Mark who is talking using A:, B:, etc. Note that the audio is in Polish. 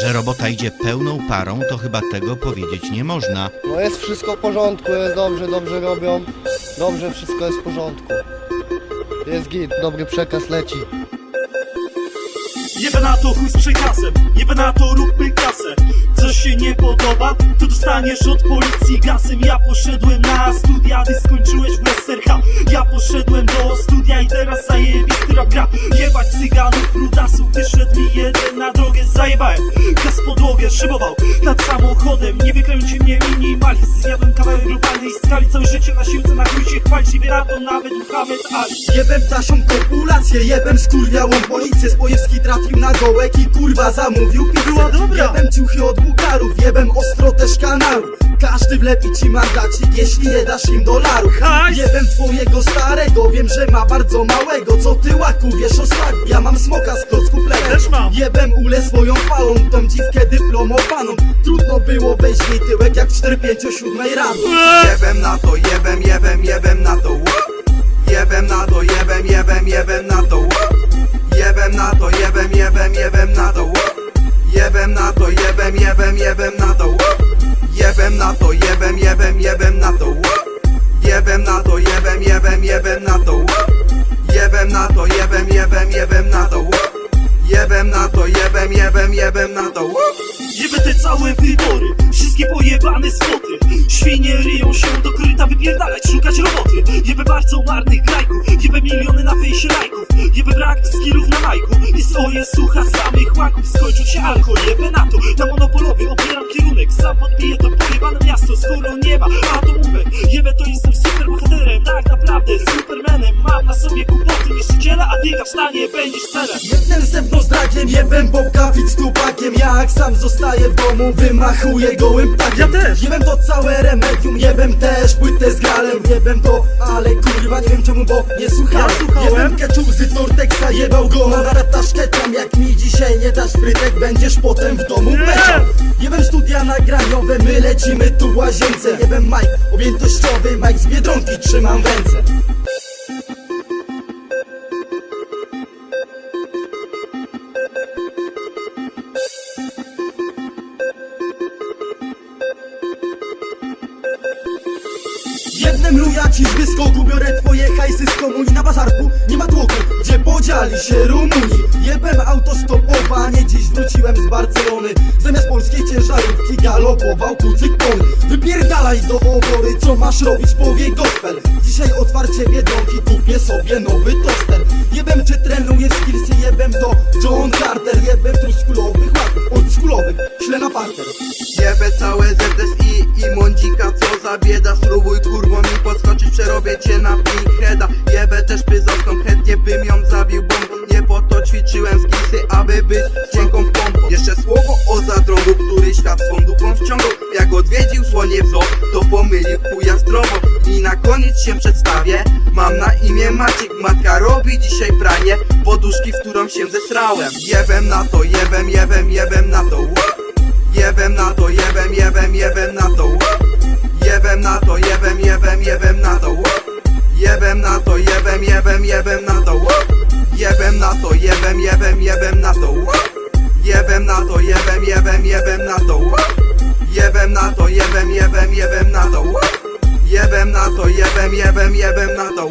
A: Że robota idzie pełną parą, to chyba tego powiedzieć nie można.
B: No jest wszystko w porządku, jest dobrze, dobrze robią. Dobrze, wszystko jest w porządku. Jest git, dobry przekaz leci.
C: Jebę na to chuj z przekazem, jebę na to róbmy kasę Co się nie podoba, to dostaniesz od policji gasem Ja poszedłem na studia, ty skończyłeś w SRH Ja poszedłem do studia i teraz zajebisty rap gra Jebać cyganów, brudasów, wyszedł mi jeden na Say about it. Podłogę, szybował. Nad samochodem Nie wykręci mnie minimalizm, zjadłem kawałek globalnej skali Całe życie na siłce, na się chwalić, nie to nawet Muhammad Ali
D: Jebem ptasią kopulację, jebem skurwiałą policję. Spojewski trafił na dołek i kurwa zamówił pizzę.
C: Była dobra.
D: Jebem ciuchy od bułgarów, jebem ostro też kanałów Każdy wlepi ci mandacik, jeśli nie dasz im dolarów! Jebem twojego starego, wiem, że ma bardzo małego. Co ty łaku, wiesz o smaku, ja mam smoka z klocku
C: mam.
D: Jebem ule swoją falą, tą dziwkę dyplomowaną Trudno było wejść jej tyłek jak w 4-5-7 rano
E: Jebem na to, jebem, jebem, jebem na to. Jebem na to, jebem, jebem, jebem na to. Jebem na to, jebem, jebem, jebem na to. Jebem na to, jebem, jebem, jebem na to. Jebem na to, jebem, jebem, jebem na to. Jebem na to, jebem, jebem, jebem na to. Jebem na to, jebem, jebem, jebem na to. Jebem na to, jebem, jebem, jebem na to. Łup.
C: Jebę te całe wybory, wszystkie pojebane spoty. Świnie ryją się do kryta, wypierdalać, szukać roboty. Jebę bardzo marnych grajków, jebę miliony na fejsie lajków i stoję słucha samych łaków. Skończył się alkohol, jebę na to, na monopolowy obieram kierunek. Sam podbiję to pojebane miasto, skoro nie ma atomówek Jebę to jestem super bohaterem, tak naprawdę supermanem. Mam na sobie kłopoty niszczyciela, a ty kasztanie będziesz celem.
D: Jednym z zewnątrz dragiem, jebem Bobka z tupakiem. Jak sam zostaję w domu, wymachuję gołym ptakiem
C: Ja też.
D: Jebem to całe remedium, jebem też płytę z galem. Jebem to, ale kurwa nie wiem czemu, bo nie słuchałem.
C: Ja słuchałem.
D: Jebem keczup z Tortexa, jebał go na rataszketą Jak mi dzisiaj nie dasz frytek, będziesz potem w domu beciał Jebem studia nagraniowe, my lecimy tu w łazience. Jebem Mike, objętościowy, Mike z Biedronki trzymam w ręce Jednym luja ci z wyskoku Biorę twoje hajsy z komunii na bazarku. Nie ma tłoku, gdzie podzieli się Rumuni. Jebem autostopowanie Dziś wróciłem z Barcelony. Zamiast polskiej ciężarówki galopował kucyk pony Wypierdalaj do obory Co masz robić powie gospel. Dzisiaj otwarcie Biedronki Kupię sobie nowy toster. Jebem czy trenuję w skillsy Jebem to John Carter. Jebem truskulowych łaków Oldschoolowych Śle na parter.
E: Jebę całe ZSI i mądzika co za bieda cię na heada Jebę też pyzowską, chętnie bym ją zabił bombą Nie po to ćwiczyłem skillsy, aby być cienką pompą Jeszcze słowo o zadrogu, który świat swą dupą wciągał Jak odwiedził słonie w zoo, to pomylił chuja zdrowo I na koniec się przedstawię, mam na imię Maciek Matka robi dzisiaj pranie, poduszki w którą się zesrałem Jebem na to, jebem, jebem, jebem na to. Jebem na to, jebem, jebem, jebem na to. Jebem na to, jebem, jebem, jebem na to. Jebem na to, jebem, jebem, jebem na to łup. Jebem na to, jebem, jebem, jebem na to łup. Jebem na to, jebem, jebem, jebem na to łup. Jebem na to, jebem, jebem, jebem na to. Jebem na to, jebem, jebem, jebem na to.